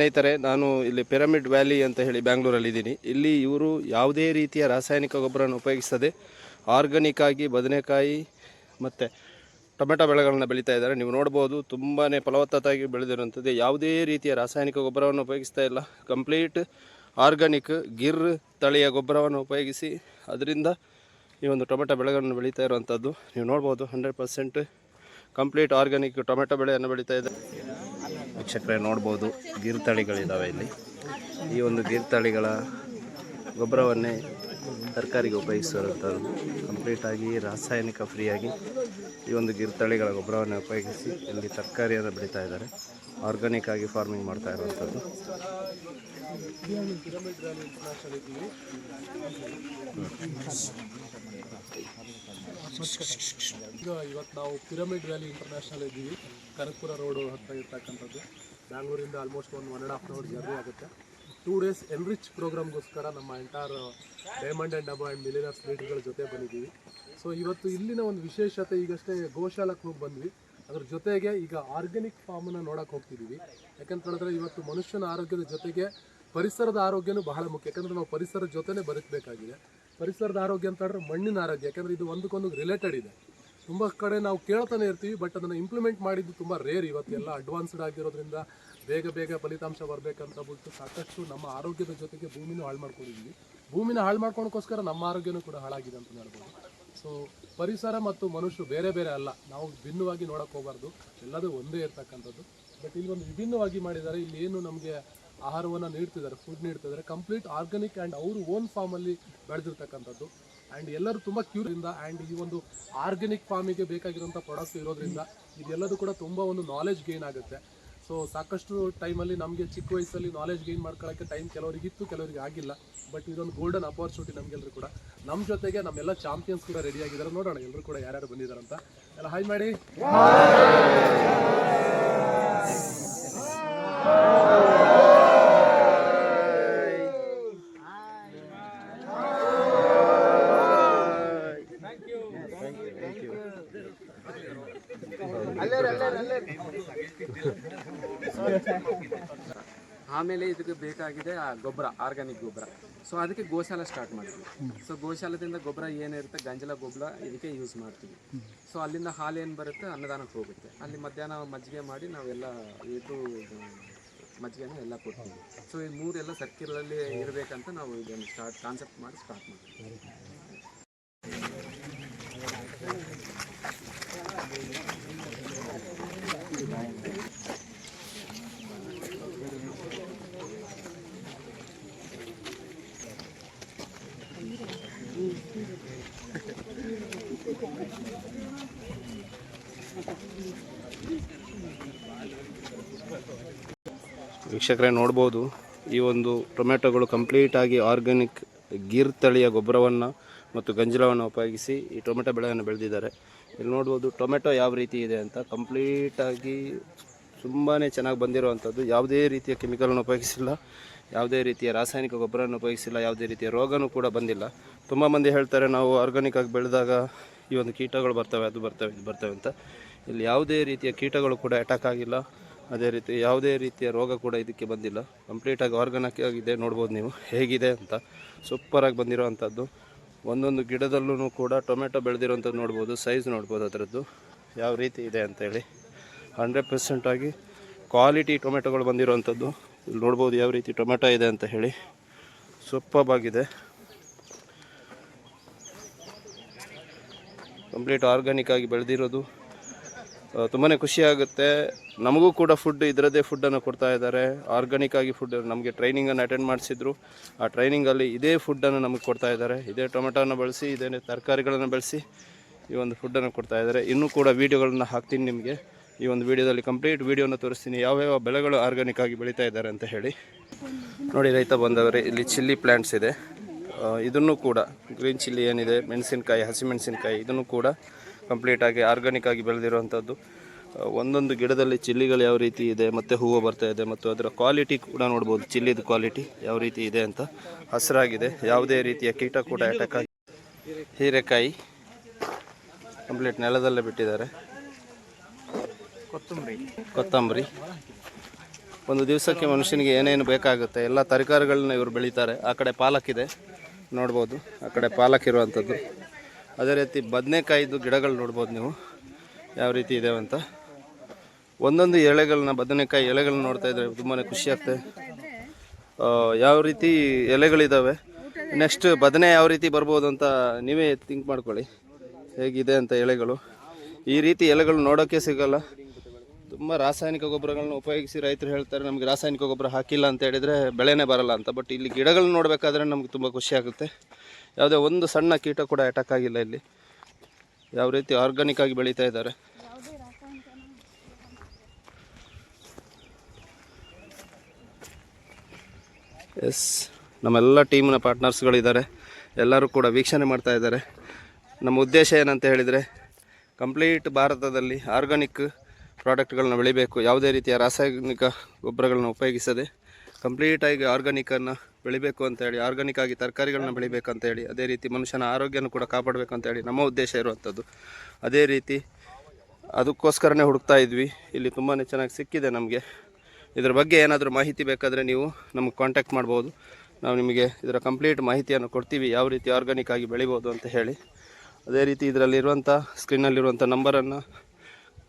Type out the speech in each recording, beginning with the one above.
ಸ್ನೇಹಿತರೆ, ನಾನು ಇಲ್ಲಿ ಪಿರಮಿಡ್ ವ್ಯಾಲಿ ಅಂತ ಹೇಳಿ ಬ್ಯಾಂಗ್ಳೂರಲ್ಲಿ ಇದ್ದೀನಿ. ಇಲ್ಲಿ ಇವರು ಯಾವುದೇ ರೀತಿಯ ರಾಸಾಯನಿಕ ಗೊಬ್ಬರವನ್ನು ಉಪಯೋಗಿಸದೆ ಆರ್ಗಾನಿಕ್ ಆಗಿ ಬದನೆಕಾಯಿ ಮತ್ತು ಟೊಮೆಟೊ ಬೆಳೆಗಳನ್ನು ಬೆಳೀತಾ ಇದ್ದಾರೆ. ನೀವು ನೋಡ್ಬೋದು ತುಂಬಾ ಫಲವತ್ತತಾಗಿ ಬೆಳೆದಿರುವಂಥದ್ದು ಯಾವುದೇ ರೀತಿಯ ರಾಸಾಯನಿಕ ಗೊಬ್ಬರವನ್ನು ಉಪಯೋಗಿಸ್ತಾ ಇಲ್ಲ. ಕಂಪ್ಲೀಟ್ ಆರ್ಗಾನಿಕ್ ಗಿರ್ ತಳಿಯ ಗೊಬ್ಬರವನ್ನು ಉಪಯೋಗಿಸಿ ಅದರಿಂದ ಈ ಒಂದು ಟೊಮೆಟೊ ಬೆಳೆಗಳನ್ನು ಬೆಳೀತಾ ಇರುವಂಥದ್ದು ನೀವು ನೋಡ್ಬೋದು, hundred percent complete organic tomato ಬೆಳೆಯನ್ನು ಬೆಳೀತಾ ಇದೆ. ವೀಕ್ಷಕರೇ ನೋಡ್ಬೋದು ಗೀರ್ತಳಿಗಳಿದ್ದಾವೆ ಇಲ್ಲಿ. ಈ ಒಂದು ಗೀರ್ತಳಿಗಳ ಗೊಬ್ಬರವನ್ನೇ ತರಕಾರಿಗೆ ಉಪಯೋಗಿಸಿರುವಂಥದ್ದು ಕಂಪ್ಲೀಟಾಗಿ ರಾಸಾಯನಿಕ ಫ್ರೀಯಾಗಿ ಈ ಒಂದು ಗೀರ್ ತಳಿಗಳ ಗೊಬ್ಬರವನ್ನು ಉಪಯೋಗಿಸಿ ಇಲ್ಲಿ ತರಕಾರಿಯನ್ನು ಬೆಳೀತಾ ಇದ್ದಾರೆ. ಆರ್ಗಾನಿಕ್ ಆಗಿ ಫಾರ್ಮಿಂಗ್ ಮಾಡ್ತಾ ಇರುವಂಥದ್ದು. ಇವತ್ತು ನಾವು ಪಿರಮಿಡ್ ವ್ಯಾಲಿ ಇಂಟರ್ನ್ಯಾಷನಲ್ ಇದ್ದೀವಿ. ಕನಕಪುರ ರೋಡು ಹತ್ತಿರ ಇರ್ತಕ್ಕಂಥದ್ದು. ಬ್ಯಾಂಗ್ಳೂರಿಂದ ಆಲ್ಮೋಸ್ಟ್ ಒಂದು one and half hour journey ಆಗುತ್ತೆ. ಟೂ ಡೇಸ್ ಎನ್ರಿಚ್ ಪ್ರೋಗ್ರಾಮ್ಗೋಸ್ಕರ ನಮ್ಮ ಎಂಟೈರ್ ಡೈಮಂಡ್ ಆ್ಯಂಡ್ ಡಬಾ ಆ್ಯಂಡ್ ಮಿಲಿನರ್ ಸ್ಟ್ರೀಟ್ಗಳ ಜೊತೆ ಬಂದಿದ್ದೀವಿ. ಸೊ ಇವತ್ತು ಇಲ್ಲಿನ ಒಂದು ವಿಶೇಷತೆ ಈಗಷ್ಟೇ ಗೋಶಾಲಕ್ಕೆ ಹೋಗಿ ಬಂದ್ವಿ. ಅದ್ರ ಜೊತೆಗೆ ಈಗ ಆರ್ಗ್ಯಾನಿಕ್ ಫಾರ್ಮನ್ನು ನೋಡೋಕೆ ಹೋಗ್ತಿದ್ದೀವಿ ಯಾಕಂತ ಹೇಳಿದ್ರೆ ಇವತ್ತು ಮನುಷ್ಯನ ಆರೋಗ್ಯದ ಜೊತೆಗೆ ಪರಿಸರದ ಆರೋಗ್ಯನೂ ಬಹಳ ಮುಖ್ಯ. ಯಾಕಂದರೆ ನಾವು ಪರಿಸರದ ಜೊತೆನೇ ಬದುಕಬೇಕಾಗಿದೆ. ಪರಿಸರದ ಆರೋಗ್ಯ ಅಂತ ಹೇಳಿದ್ರೆ ಮಣ್ಣಿನ ಆರೋಗ್ಯ. ಯಾಕಂದರೆ ಇದು ಒಂದಕ್ಕೊಂದು ರಿಲೇಟೆಡ್ ಇದೆ. ತುಂಬ ಕಡೆ ನಾವು ಕೇಳ್ತಾನೆ ಇರ್ತೀವಿ ಬಟ್ ಅದನ್ನು ಇಂಪ್ಲಿಮೆಂಟ್ ಮಾಡಿದ್ದು ತುಂಬ ರೇರ್ ಇವತ್ತು ಎಲ್ಲ ಅಡ್ವಾನ್ಸ್ಡ್ ಆಗಿರೋದ್ರಿಂದ ಬೇಗ ಬೇಗ ಫಲಿತಾಂಶ ಬರಬೇಕಂತ ಬಿಟ್ಟು ಸಾಕಷ್ಟು ನಮ್ಮ ಆರೋಗ್ಯದ ಜೊತೆಗೆ ಭೂಮಿನೂ ಹಾಳು ಮಾಡ್ಕೊಂಡಿದ್ದೀವಿ ಭೂಮಿನ ಹಾಳು ಮಾಡ್ಕೊಳಕ್ಕೋಸ್ಕರ ನಮ್ಮ ಆರೋಗ್ಯನೂ ಕೂಡ ಹಾಳಾಗಿದೆ ಅಂತ ಹೇಳ್ಬೋದು. ಸೊ ಪರಿಸರ ಮತ್ತು ಮನುಷ್ಯರು ಬೇರೆ ಬೇರೆ ಅಲ್ಲ. ನಾವು ಭಿನ್ನವಾಗಿ ನೋಡೋಕೆ ಹೋಗಬಾರ್ದು. ಎಲ್ಲದೂ ಒಂದೇ ಇರ್ತಕ್ಕಂಥದ್ದು. ಬಟ್ ಇಲ್ಲಿ ಒಂದು ವಿಭಿನ್ನವಾಗಿ ಮಾಡಿದ್ದಾರೆ. ಇಲ್ಲಿ ಏನು ನಮಗೆ ಆಹಾರವನ್ನು ನೀಡ್ತಿದ್ದಾರೆ ಫುಡ್ ನೀಡ್ತಿದ್ದಾರೆ. ಕಂಪ್ಲೀಟ್ ಆರ್ಗಾನಿಕ್ ಆ್ಯಂಡ್ ಅವರು ಓನ್ ಫಾರ್ಮಲ್ಲಿ ಬೆಳೆದಿರ್ತಕ್ಕಂಥದ್ದು. ಆ್ಯಂಡ್ ಎಲ್ಲರೂ ತುಂಬ ಕ್ಯೂರಿಂದ ಆ್ಯಂಡ್ ಈ ಒಂದು ಆರ್ಗ್ಯಾನಿಕ್ ಫಾರ್ಮಿಗೆ ಬೇಕಾಗಿರೋಂಥ ಪ್ರಾಡಕ್ಟ್ ಇರೋದ್ರಿಂದ ಇದೆಲ್ಲದೂ ಕೂಡ ತುಂಬ ಒಂದು ನಾಲೆಜ್ ಗೇನ್ ಆಗುತ್ತೆ. ಸೊ ಸಾಕಷ್ಟು ಟೈಮಲ್ಲಿ ನಮಗೆ ಚಿಕ್ಕ ವಯಸ್ಸಲ್ಲಿ ನಾಲೆಜ್ ಗೇನ್ ಮಾಡ್ಕೊಳ್ಳೋಕ್ಕೆ ಟೈಮ್ ಕೆಲವರಿಗೆ ಇತ್ತು ಕೆಲವರಿಗೆ ಆಗಿಲ್ಲ. ಬಟ್ ಇದೊಂದು ಗೋಲ್ಡನ್ ಅಪರ್ಚುನಿಟಿ ನಮಗೆಲ್ಲರೂ ಕೂಡ. ನಮ್ಮ ಜೊತೆಗೆ ನಮ್ಮೆಲ್ಲ ಚಾಂಪಿಯನ್ಸ್ ಕೂಡ ರೆಡಿ ಆಗಿದ್ದಾರೆ. ನೋಡೋಣ ಎಲ್ಲರೂ ಕೂಡ ಯಾರ್ಯಾರು ಬಂದಿದ್ದಾರೆ ಅಂತ ಎಲ್ಲ ಹಾಯ್ ಮಾಡಿ ಆಮೇಲೆ ಇದಕ್ಕೆ ಬೇಕಾಗಿದೆ ಆ ಗೊಬ್ಬರ ಆರ್ಗ್ಯಾನಿಕ್ ಗೊಬ್ಬರ. ಸೊ ಅದಕ್ಕೆ ಗೋಶಾಲ ಸ್ಟಾರ್ಟ್ ಮಾಡ್ತೀವಿ. ಸೊ ಗೋಶಾಲದಿಂದ ಗೊಬ್ಬರ ಏನಿರುತ್ತೆ, ಗಂಜಲ ಗೊಬ್ಬರ ಇದಕ್ಕೆ ಯೂಸ್ ಮಾಡ್ತೀವಿ. ಸೊ ಅಲ್ಲಿಂದ ಹಾಲು ಏನು ಬರುತ್ತೆ, ಅನ್ನದಾನಕ್ಕೆ ಹೋಗುತ್ತೆ. ಅಲ್ಲಿ ಮಧ್ಯಾಹ್ನ ಮಜ್ಜಿಗೆ ಮಾಡಿ ನಾವೆಲ್ಲ ಇದು ಮಜ್ಜಿಗೆನ ಎಲ್ಲ ಕೊಡ್ತೀವಿ. ಸೊ ಈ ಮೂರೆಲ್ಲ ಸರ್ಕಿಲಲ್ಲಿ ಇರಬೇಕಂತ ನಾವು ಇದನ್ನು ಸ್ಟಾರ್ಟ್ ಕಾನ್ಸೆಪ್ಟ್ ಮಾಡಿ ಸ್ಟಾರ್ಟ್ ಮಾಡ್ತೀವಿ. ವೀಕ್ಷಕರೇ ನೋಡ್ಬೋದು, ಈ ಒಂದು ಟೊಮೆಟೊಗಳು ಕಂಪ್ಲೀಟಾಗಿ ಆರ್ಗ್ಯಾನಿಕ್ ಗೀರ್ ತಳಿಯ ಗೊಬ್ಬರವನ್ನು ಮತ್ತು ಗಂಜಲವನ್ನು ಉಪಯೋಗಿಸಿ ಈ ಟೊಮೆಟೊ ಬೆಳೆಯನ್ನು ಬೆಳೆದಿದ್ದಾರೆ. ಇಲ್ಲಿ ನೋಡ್ಬೋದು ಟೊಮೆಟೊ ಯಾವ ರೀತಿ ಇದೆ ಅಂತ ಕಂಪ್ಲೀಟಾಗಿ ತುಂಬಾ ಚೆನ್ನಾಗಿ ಬಂದಿರುವಂಥದ್ದು. ಯಾವುದೇ ರೀತಿಯ ಕೆಮಿಕಲನ್ನು ಉಪಯೋಗಿಸಿಲ್ಲ, ಯಾವುದೇ ರೀತಿಯ ರಾಸಾಯನಿಕ ಗೊಬ್ಬರವನ್ನು ಉಪಯೋಗಿಸಿಲ್ಲ, ಯಾವುದೇ ರೀತಿಯ ರೋಗನೂ ಕೂಡ ಬಂದಿಲ್ಲ. ತುಂಬ ಮಂದಿ ಹೇಳ್ತಾರೆ ನಾವು ಆರ್ಗಾನಿಕ್ ಆಗಿ ಬೆಳೆದಾಗ ಈ ಒಂದು ಕೀಟಗಳು ಬರ್ತವೆ, ಅದು ಬರ್ತವೆ, ಇದು ಬರ್ತವೆ ಅಂತ. ಇಲ್ಲಿ ಯಾವುದೇ ರೀತಿಯ ಕೀಟಗಳು ಕೂಡ ಅಟ್ಯಾಕ್ ಆಗಿಲ್ಲ. ಅದೇ ರೀತಿ ಯಾವುದೇ ರೀತಿಯ ರೋಗ ಕೂಡ ಇದಕ್ಕೆ ಬಂದಿಲ್ಲ. ಕಂಪ್ಲೀಟಾಗಿ ಆರ್ಗಾನಿಕ್ ಆಗಿದೆ, ನೋಡ್ಬೋದು ನೀವು. ಹೇಗಿದೆ ಅಂತ. ಸೂಪರಾಗಿ ಬಂದಿರೋವಂಥದ್ದು. ಒಂದೊಂದು ಗಿಡದಲ್ಲೂ ಕೂಡ ಟೊಮೆಟೊ ಬೆಳೆದಿರೋಂಥದ್ದು ನೋಡ್ಬೋದು ಸೈಜ್ ನೋಡ್ಬೋದು ಅದರದ್ದು. ಯಾವ ರೀತಿ ಇದೆ ಅಂತೇಳಿ ಹಂಡ್ರೆಡ್ ಪರ್ಸೆಂಟಾಗಿ ಕ್ವಾಲಿಟಿ ಟೊಮೆಟೊಗಳು ಬಂದಿರೋವಂಥದ್ದು. ಇಲ್ಲಿ ನೋಡ್ಬೋದು ಯಾವ ರೀತಿ ಟೊಮೆಟೊ ಇದೆ ಅಂತ ಹೇಳಿ. ಸೂಪಾಗಿದೆ ಕಂಪ್ಲೀಟ್ ಆರ್ಗ್ಯಾನಿಕ್ ಆಗಿ ಬೆಳೆದಿರೋದು. ತುಂಬಾ ಖುಷಿಯಾಗುತ್ತೆ ನಮಗೂ ಕೂಡ ಫುಡ್ ಇದರದ್ದೇ ಫುಡ್ಡನ್ನು ಕೊಡ್ತಾ ಇದ್ದಾರೆ. ಆರ್ಗಾನಿಕ್ ಆಗಿ ಫುಡ್ ನಮಗೆ ಟ್ರೈನಿಂಗನ್ನು ಅಟೆಂಡ್ ಮಾಡಿಸಿದ್ರು. ಆ ಟ್ರೈನಿಂಗಲ್ಲಿ ಇದೇ ಫುಡ್ಡನ್ನು ನಮಗೆ ಕೊಡ್ತಾ ಇದ್ದಾರೆ. ಇದೇ ಟೊಮೆಟೋನ ಬಳಸಿ, ಇದೇ ತರಕಾರಿಗಳನ್ನು ಬಳಸಿ ಈ ಒಂದು ಫುಡ್ಡನ್ನು ಕೊಡ್ತಾ ಇದ್ದಾರೆ. ಇನ್ನೂ ಕೂಡ ವೀಡಿಯೋಗಳನ್ನು ಹಾಕ್ತೀನಿ ನಿಮಗೆ. ಈ ಒಂದು ವಿಡಿಯೋದಲ್ಲಿ ಕಂಪ್ಲೀಟ್ ವೀಡಿಯೋನ ತೋರಿಸ್ತೀನಿ. ಯಾವ್ಯಾವ ಬೆಳೆಗಳು ಆರ್ಗಾನಿಕ್ ಆಗಿ ಬೆಳೀತಾ ಇದ್ದಾರೆ ಅಂತ ಹೇಳಿ. ನೋಡಿ ರೈತ ಬಂದವರೇ, ಇಲ್ಲಿ ಚಿಲ್ಲಿ ಪ್ಲ್ಯಾಂಟ್ಸ್ ಇದೆ. ಇದನ್ನು ಕೂಡ ಗ್ರೀನ್ ಚಿಲ್ಲಿ ಏನಿದೆ, ಮೆಣಸಿನಕಾಯಿ, ಹಸಿಮೆಣಸಿನ್ಕಾಯಿ, ಇದನ್ನು ಕೂಡ ಕಂಪ್ಲೀಟಾಗಿ ಆರ್ಗಾನಿಕ್ ಆಗಿ ಬೆಳೆದಿರುವಂಥದ್ದು ಒಂದೊಂದು ಗಿಡದಲ್ಲಿ ಚಿಲ್ಲಿಗಳು ಯಾವ ರೀತಿ ಇದೆ ಮತ್ತು ಹೂವು ಬರ್ತಾ ಇದೆ ಮತ್ತು ಅದರ ಕ್ವಾಲಿಟಿ ಕೂಡ ನೋಡ್ಬೋದು. ಚಿಲ್ಲಿದು ಕ್ವಾಲಿಟಿ ಯಾವ ರೀತಿ ಇದೆ ಅಂತ ಹಸಿರಾಗಿದೆ. ಯಾವುದೇ ರೀತಿಯ ಕೀಟ ಕೂಡ ಅಟ್ಯಾಕ್ ಆಗಿ ಹೀರೆಕಾಯಿ ಕಂಪ್ಲೀಟ್ ನೆಲದಲ್ಲೇ ಬಿಟ್ಟಿದ್ದಾರೆ. ಕೊತ್ತಂಬರಿ. ಕೊತ್ತಂಬರಿ. ಒಂದು ದಿವಸಕ್ಕೆ ಮನುಷ್ಯನಿಗೆ ಏನೇನು ಬೇಕಾಗುತ್ತೆ ಎಲ್ಲ ತರಕಾರಿಗಳನ್ನ ಇವರು ಬೆಳೀತಾರೆ. ಆ ಕಡೆ ಪಾಲಕ್ ಇದೆ ನೋಡ್ಬೋದು. ಆ ಕಡೆ ಪಾಲಕ್ ಇರುವಂಥದ್ದು ಅದೇ ರೀತಿ ಬದನೆಕಾಯಿದು ಗಿಡಗಳು ನೋಡ್ಬೋದು ನೀವು. ಯಾವ ರೀತಿ ಇದೆ ಅಂತ. ಒಂದೊಂದು ಎಲೆಗಳನ್ನ ಬದನೆಕಾಯಿ ಎಲೆಗಳನ್ನ ನೋಡ್ತಾ ಇದ್ರೆ ತುಂಬಾ ಖುಷಿ ಆಗ್ತದೆ. ಯಾವ ರೀತಿ ಎಲೆಗಳಿದ್ದಾವೆ ನೆಕ್ಸ್ಟ್ ಬದನೆ ಯಾವ ರೀತಿ ಬರ್ಬೋದು ಅಂತ ನೀವೇ ಥಿಂಕ್ ಮಾಡ್ಕೊಳ್ಳಿ. ಹೇಗಿದೆ ಅಂತ ಎಲೆಗಳು. ಈ ರೀತಿ ಎಲೆಗಳು ನೋಡೋಕ್ಕೆ ಸಿಗಲ್ಲ. ತುಂಬ ರಾಸಾಯನಿಕ ಗೊಬ್ಬರಗಳನ್ನ ಉಪಯೋಗಿಸಿ ರೈತರು ಹೇಳ್ತಾರೆ, ನಮಗೆ ರಾಸಾಯನಿಕ ಗೊಬ್ಬರ ಹಾಕಿಲ್ಲ ಅಂತ ಹೇಳಿದರೆ ಬೆಳೆನೇ ಬರಲ್ಲ ಅಂತ. ಬಟ್ ಇಲ್ಲಿ ಗಿಡಗಳನ್ನ ನೋಡಬೇಕಾದ್ರೆ ನಮ್ಗೆ ತುಂಬ ಖುಷಿ ಆಗುತ್ತೆ. ಯಾವುದೇ ಒಂದು ಸಣ್ಣ ಕೀಟ ಕೂಡ ಅಟ್ಯಾಕ್ ಆಗಿಲ್ಲ ಇಲ್ಲಿ. ಯಾವ ರೀತಿ ಆರ್ಗಾನಿಕ್ ಆಗಿ ಬೆಳೀತಾ ಇದ್ದಾರೆ. ಎಸ್ ನಮ್ಮೆಲ್ಲ ಟೀಮ್ನ ಪಾರ್ಟ್ನರ್ಸ್ಗಳಿದ್ದಾರೆ ಎಲ್ಲರೂ ಕೂಡ ವೀಕ್ಷಣೆ ಮಾಡ್ತಾ ಇದ್ದಾರೆ. ನಮ್ಮ ಉದ್ದೇಶ ಏನಂತ ಹೇಳಿದರೆ ಕಂಪ್ಲೀಟ್ ಭಾರತದಲ್ಲಿ ಆರ್ಗಾನಿಕ್ ಪ್ರಾಡಕ್ಟ್ಗಳನ್ನ ಬೆಳಿಬೇಕು. ಯಾವುದೇ ರೀತಿಯ ರಾಸಾಯನಿಕ ಗೊಬ್ಬರಗಳನ್ನ ಉಪಯೋಗಿಸದೆ ಕಂಪ್ಲೀಟಾಗಿ ಆರ್ಗಾನಿಕನ್ನು ಬೆಳಿಬೇಕು ಅಂತ ಹೇಳಿ ಆರ್ಗಾನಿಕ್ ಆಗಿ ತರಕಾರಿಗಳನ್ನ ಹೇಳಿ, ಅದೇ ರೀತಿ ಮನುಷ್ಯನ ಆರೋಗ್ಯನೂ ಕೂಡ ಕಾಪಾಡಬೇಕು ಅಂತ ಹೇಳಿ ನಮ್ಮ ಉದ್ದೇಶ ಇರುವಂಥದ್ದು. ಅದೇ ರೀತಿ ಅದಕ್ಕೋಸ್ಕರನೇ ಹುಡುಕ್ತಾ ಇದ್ವಿ. ಇಲ್ಲಿ ತುಂಬಾ ಚೆನ್ನಾಗಿ ಸಿಕ್ಕಿದೆ ನಮಗೆ. ಇದರ ಬಗ್ಗೆ ಏನಾದರೂ ಮಾಹಿತಿ ಬೇಕಾದರೆ ನೀವು ನಮಗೆ ಕಾಂಟ್ಯಾಕ್ಟ್ ಮಾಡ್ಬೋದು. ನಾವು ನಿಮಗೆ ಇದರ ಕಂಪ್ಲೀಟ್ ಮಾಹಿತಿಯನ್ನು ಕೊಡ್ತೀವಿ, ಯಾವ ರೀತಿ ಆರ್ಗಾನಿಕ್ ಆಗಿ ಬೆಳಿಬೋದು ಅಂತ ಹೇಳಿ. ಅದೇ ರೀತಿ ಇದರಲ್ಲಿರುವಂಥ ಸ್ಕ್ರೀನಲ್ಲಿರುವಂಥ ನಂಬರನ್ನು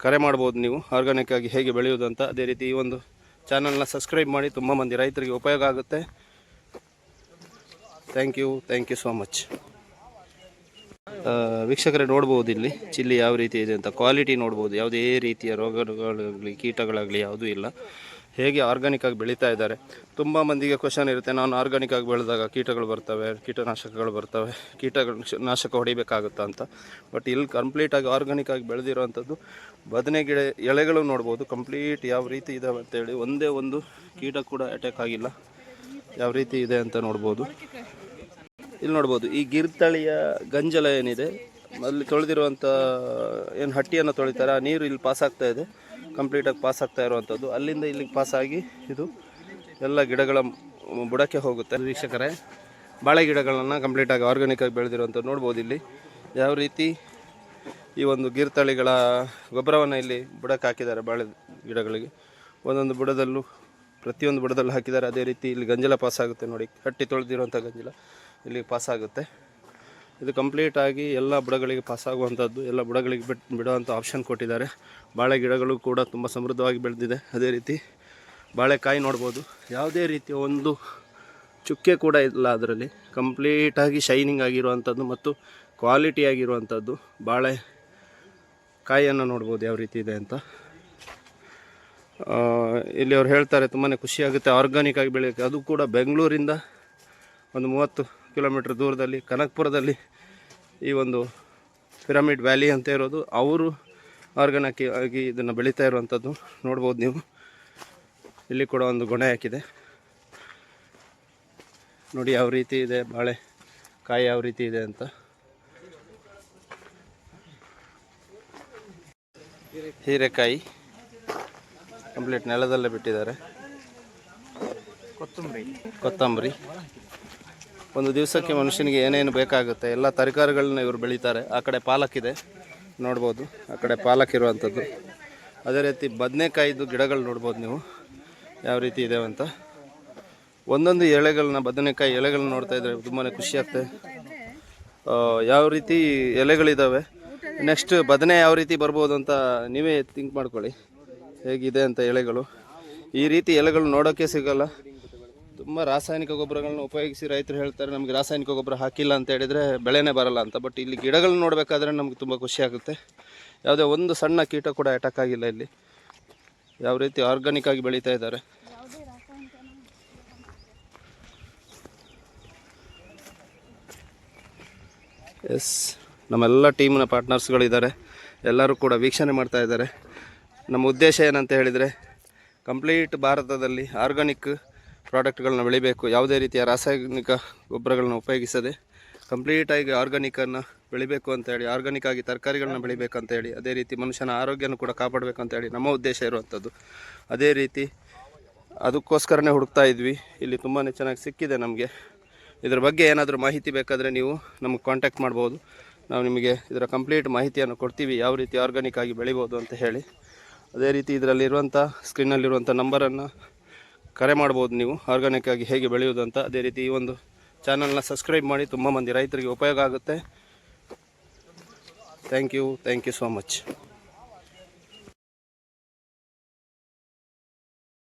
ಕರೆ ಮಾಡ್ಬೋದು ನೀವು ಆರ್ಗಾನಿಕ್ ಆಗಿ ಹೇಗೆ ಬೆಳೆಯೋದು ಅಂತ. ಅದೇ ರೀತಿ ಈ ಒಂದು ಚಾನಲ್ನ ಸಬ್ಸ್ಕ್ರೈಬ್ ಮಾಡಿ ತುಂಬ ಮಂದಿ ರೈತರಿಗೆ ಉಪಯೋಗ ಆಗುತ್ತೆ. Thank you thank you so much ವೀಕ್ಷಕರೇ ನೋಡ್ಬೋದು ಇಲ್ಲಿ, ಚಿಲ್ಲಿ ಯಾವ ರೀತಿ ಇದೆ ಅಂತ. ಕ್ವಾಲಿಟಿ ನೋಡ್ಬೋದು. ಯಾವುದೇ ರೀತಿಯ ರೋಗಗಳಾಗಲಿ ಕೀಟಗಳಾಗಲಿ ಯಾವುದೂ ಇಲ್ಲ. ಹೇಗೆ ಆರ್ಗಾನಿಕ್ ಆಗಿ ಬೆಳೀತಾ ಇದ್ದಾರೆ. ತುಂಬ ಮಂದಿಗೆ ಕ್ವಶನ್ ಇರುತ್ತೆ, ನಾನು ಆರ್ಗ್ಯಾನಿಕ್ ಆಗಿ ಬೆಳೆದಾಗ ಕೀಟಗಳು ಬರ್ತವೆ, ಕೀಟನಾಶಕಗಳು ಬರ್ತವೆ, ಕೀಟಗಳು ನಾಶಕ ಹೊಡಿಬೇಕಾಗುತ್ತಾ ಅಂತ. ಬಟ್ ಇಲ್ಲಿ ಕಂಪ್ಲೀಟಾಗಿ ಆರ್ಗ್ಯಾನಿಕ್ ಆಗಿ ಬೆಳೆದಿರೋವಂಥದ್ದು ಬದನೆ ಗಿಡ ಎಳೆಗಳು ನೋಡ್ಬೋದು ಕಂಪ್ಲೀಟ್ ಯಾವ ರೀತಿ ಇದಾವೆ ಅಂತೇಳಿ ಒಂದೇ ಒಂದು ಕೀಟ ಕೂಡ ಅಟ್ಯಾಕ್ ಆಗಿಲ್ಲ. ಯಾವ ರೀತಿ ಇದೆ ಅಂತ ನೋಡ್ಬೋದು. ಇಲ್ಲಿ ನೋಡ್ಬೋದು, ಈ ಗಿರ್ತಳಿಯ ಗಂಜಲ ಏನಿದೆ, ಅಲ್ಲಿ ತೊಳೆದಿರುವಂಥ, ಏನು ಹಟ್ಟಿಯನ್ನು ತೊಳಿತಾರೆ ಆ ನೀರು ಇಲ್ಲಿ ಪಾಸ್ ಆಗ್ತಾ ಇದೆ. ಕಂಪ್ಲೀಟಾಗಿ ಪಾಸ್ ಆಗ್ತಾ ಇರುವಂಥದ್ದು ಅಲ್ಲಿಂದ ಇಲ್ಲಿಗೆ ಪಾಸಾಗಿ ಇದು ಎಲ್ಲ ಗಿಡಗಳ ಬುಡಕ್ಕೆ ಹೋಗುತ್ತೆ. ವೀಕ್ಷಕರೇ, ಬಾಳೆ ಗಿಡಗಳನ್ನು ಕಂಪ್ಲೀಟಾಗಿ ಆರ್ಗಾನಿಕ್ ಆಗಿ ಬೆಳೆದಿರುವಂಥದ್ದು ನೋಡ್ಬೋದು ಇಲ್ಲಿ. ಯಾವ ರೀತಿ ಈ ಒಂದು ಗಿರ್ತಳಿಗಳ ಗೊಬ್ಬರವನ್ನು ಇಲ್ಲಿ ಬುಡಕ್ಕೆ ಹಾಕಿದ್ದಾರೆ ಬಾಳೆ ಗಿಡಗಳಿಗೆ. ಒಂದೊಂದು ಬುಡದಲ್ಲೂ, ಪ್ರತಿಯೊಂದು ಬುಡದಲ್ಲೂ ಹಾಕಿದ್ದಾರೆ. ಅದೇ ರೀತಿ ಇಲ್ಲಿ ಗಂಜಲ ಪಾಸ್ ಆಗುತ್ತೆ ನೋಡಿ. ಕಟ್ಟಿ ತೊಳೆದಿರುವಂಥ ಗಂಜಲ ಇಲ್ಲಿ ಪಾಸ್ ಆಗುತ್ತೆ. ಇದು ಕಂಪ್ಲೀಟ್ ಆಗಿ ಎಲ್ಲ ಬುಡಗಳಿಗೆ ಪಾಸ್ ಆಗುವಂಥದ್ದು, ಎಲ್ಲ ಬುಡಗಳಿಗೆ ಬಿಟ್ಟು ಬಿಡುವಂಥ ಆಪ್ಷನ್ ಕೊಟ್ಟಿದ್ದಾರೆ. ಬಾಳೆ ಗಿಡಗಳು ಕೂಡ ತುಂಬ ಸಮೃದ್ಧವಾಗಿ ಬೆಳೆದಿದೆ. ಅದೇ ರೀತಿ ಬಾಳೆಕಾಯಿ ನೋಡ್ಬೋದು. ಯಾವುದೇ ರೀತಿಯ ಒಂದು ಚುಕ್ಕೆ ಕೂಡ ಇಲ್ಲ ಅದರಲ್ಲಿ. ಕಂಪ್ಲೀಟಾಗಿ ಶೈನಿಂಗ್ ಆಗಿರುವಂಥದ್ದು ಮತ್ತು ಕ್ವಾಲಿಟಿ ಆಗಿರುವಂಥದ್ದು ಬಾಳೆ ಕಾಯಿಯನ್ನು ನೋಡ್ಬೋದು ಯಾವ ರೀತಿ ಇದೆ ಅಂತ. ಇಲ್ಲಿ ಅವ್ರು ಹೇಳ್ತಾರೆ ತುಂಬಾ ಖುಷಿಯಾಗುತ್ತೆ ಆರ್ಗಾನಿಕ್ ಆಗಿ ಬೆಳೆಯೋಕ್ಕೆ. ಅದು ಕೂಡ ಬೆಂಗಳೂರಿಂದ ಒಂದು ಮೂವತ್ತು ಕಿಲೋಮೀಟ್ರ್ ದೂರದಲ್ಲಿ ಕನಕ್ಪುರದಲ್ಲಿ ಈ ಒಂದು ಪಿರಮಿಡ್ ವ್ಯಾಲಿ ಅಂತ ಇರೋದು. ಅವರು ಆರ್ಗಾನಿಕ್ ಆಗಿ ಇದನ್ನು ಬೆಳೀತಾ ಇರುವಂಥದ್ದು ನೋಡ್ಬೋದು ನೀವು. ಇಲ್ಲಿ ಕೂಡ ಒಂದು ಗೊಣೆ ಹಾಕಿದೆ. ನೋಡಿ ಯಾವ ರೀತಿ ಇದೆ ಬಾಳೆ ಕಾಯಿ ಯಾವ ರೀತಿ ಇದೆ ಅಂತ. ಹೀರೆಕಾಯಿ ಕಂಪ್ಲೀಟ್ ನೆಲದಲ್ಲೇ ಬಿಟ್ಟಿದ್ದಾರೆ. ಕೊತ್ತಂಬರಿ. ಕೊತ್ತಂಬರಿ. ಒಂದು ದಿವಸಕ್ಕೆ ಮನುಷ್ಯನಿಗೆ ಏನೇನು ಬೇಕಾಗುತ್ತೆ, ಎಲ್ಲ ತರಕಾರಿಗಳನ್ನ ಇವರು ಬೆಳೀತಾರೆ. ಆ ಕಡೆ ಪಾಲಕ್ ಇದೆ ನೋಡ್ಬೋದು, ಆ ಕಡೆ ಪಾಲಕ್ ಇರುವಂಥದ್ದು. ಅದೇ ರೀತಿ ಬದನೆಕಾಯಿದು ಗಿಡಗಳು ನೋಡ್ಬೋದು ನೀವು. ಯಾವ ರೀತಿ ಇದೆ ಅಂತ. ಒಂದೊಂದು ಎಲೆಗಳನ್ನ ಬದನೆಕಾಯಿ ಎಲೆಗಳನ್ನ ನೋಡ್ತಾ ಇದ್ರೆ ತುಂಬಾ ಖುಷಿ ಆಗ್ತದೆ. ಯಾವ ರೀತಿ ಎಲೆಗಳಿದ್ದಾವೆ ನೆಕ್ಸ್ಟ್ ಬದನೆ ಯಾವ ರೀತಿ ಬರ್ಬೋದು ಅಂತ ನೀವೇ ಥಿಂಕ್ ಮಾಡ್ಕೊಳ್ಳಿ. ಹೇಗಿದೆ ಅಂತ ಎಲೆಗಳು. ಈ ರೀತಿ ಎಲೆಗಳು ನೋಡೋಕ್ಕೆ ಸಿಗಲ್ಲ. ತುಂಬ ರಾಸಾಯನಿಕ ಗೊಬ್ಬರಗಳನ್ನ ಉಪಯೋಗಿಸಿ ರೈತರು ಹೇಳ್ತಾರೆ, ನಮಗೆ ರಾಸಾಯನಿಕ ಗೊಬ್ಬರ ಹಾಕಿಲ್ಲ ಅಂತ ಹೇಳಿದರೆ ಬೆಳೆನೇ ಬರಲ್ಲ ಅಂತ. ಬಟ್ ಇಲ್ಲಿ ಗಿಡಗಳನ್ನ ನೋಡಬೇಕಾದ್ರೆ ನಮ್ಗೆ ತುಂಬ ಖುಷಿ ಆಗುತ್ತೆ. ಯಾವುದೇ ಒಂದು ಸಣ್ಣ ಕೀಟ ಕೂಡ ಅಟ್ಯಾಕ್ ಆಗಿಲ್ಲ ಇಲ್ಲಿ. ಯಾವ ರೀತಿ ಆರ್ಗಾನಿಕ್ ಆಗಿ ಬೆಳೀತಾ ಇದ್ದಾರೆ. ಎಸ್ ನಮ್ಮೆಲ್ಲ ಟೀಮ್ನ ಪಾರ್ಟ್ನರ್ಸ್ಗಳಿದ್ದಾರೆ ಎಲ್ಲರೂ ಕೂಡ ವೀಕ್ಷಣೆ ಮಾಡ್ತಾ ಇದ್ದಾರೆ. ನಮ್ಮ ಉದ್ದೇಶ ಏನಂತ ಹೇಳಿದರೆ ಕಂಪ್ಲೀಟ್ ಭಾರತದಲ್ಲಿ ಆರ್ಗಾನಿಕ್ ಪ್ರಾಡಕ್ಟ್ಗಳನ್ನ ಬೆಳಿಬೇಕು. ಯಾವುದೇ ರೀತಿಯ ರಾಸಾಯನಿಕ ಗೊಬ್ಬರಗಳನ್ನ ಉಪಯೋಗಿಸದೆ ಕಂಪ್ಲೀಟಾಗಿ ಆರ್ಗಾನಿಕನ್ನು ಬೆಳಿಬೇಕು ಅಂತ ಹೇಳಿ ಆರ್ಗಾನಿಕ್ ಆಗಿ ತರಕಾರಿಗಳನ್ನ ಬೆಳಿಬೇಕಂತ ಹೇಳಿ, ಅದೇ ರೀತಿ ಮನುಷ್ಯನ ಆರೋಗ್ಯನೂ ಕೂಡ ಕಾಪಾಡಬೇಕಂತ ಹೇಳಿ ನಮ್ಮ ಉದ್ದೇಶ ಇರುವಂಥದ್ದು. ಅದೇ ರೀತಿ ಅದಕ್ಕೋಸ್ಕರನೇ ಹುಡುಕ್ತಾ ಇದ್ವಿ. ಇಲ್ಲಿ ತುಂಬಾ ಚೆನ್ನಾಗಿ ಸಿಕ್ಕಿದೆ ನಮಗೆ. ಇದರ ಬಗ್ಗೆ ಏನಾದರೂ ಮಾಹಿತಿ ಬೇಕಾದರೆ ನೀವು ನಮಗೆ ಕಾಂಟ್ಯಾಕ್ಟ್ ಮಾಡ್ಬೋದು. ನಾವು ನಿಮಗೆ ಇದರ ಕಂಪ್ಲೀಟ್ ಮಾಹಿತಿಯನ್ನು ಕೊಡ್ತೀವಿ, ಯಾವ ರೀತಿ ಆರ್ಗಾನಿಕ್ ಆಗಿ ಬೆಳಿಬೋದು ಅಂತ ಹೇಳಿ. ಅದೇ ರೀತಿ ಇದರಲ್ಲಿರುವಂಥ ಸ್ಕ್ರೀನಲ್ಲಿರುವಂಥ ನಂಬರನ್ನು ಕರೆ ಮಾಡ್ಬೋದು ನೀವು. ಆರ್ಗಾನಿಕ್ ಆಗಿ ಹೇಗೆ ಅಂತ ಅದೇ ರೀತಿ ಈ ಒಂದು ಚಾನಲ್ನ ಸಬ್ಸ್ಕ್ರೈಬ್ ಮಾಡಿ. ತುಂಬ ಮಂದಿ ರೈತರಿಗೆ ಉಪಯೋಗ ಆಗುತ್ತೆ. Thank you thank you so much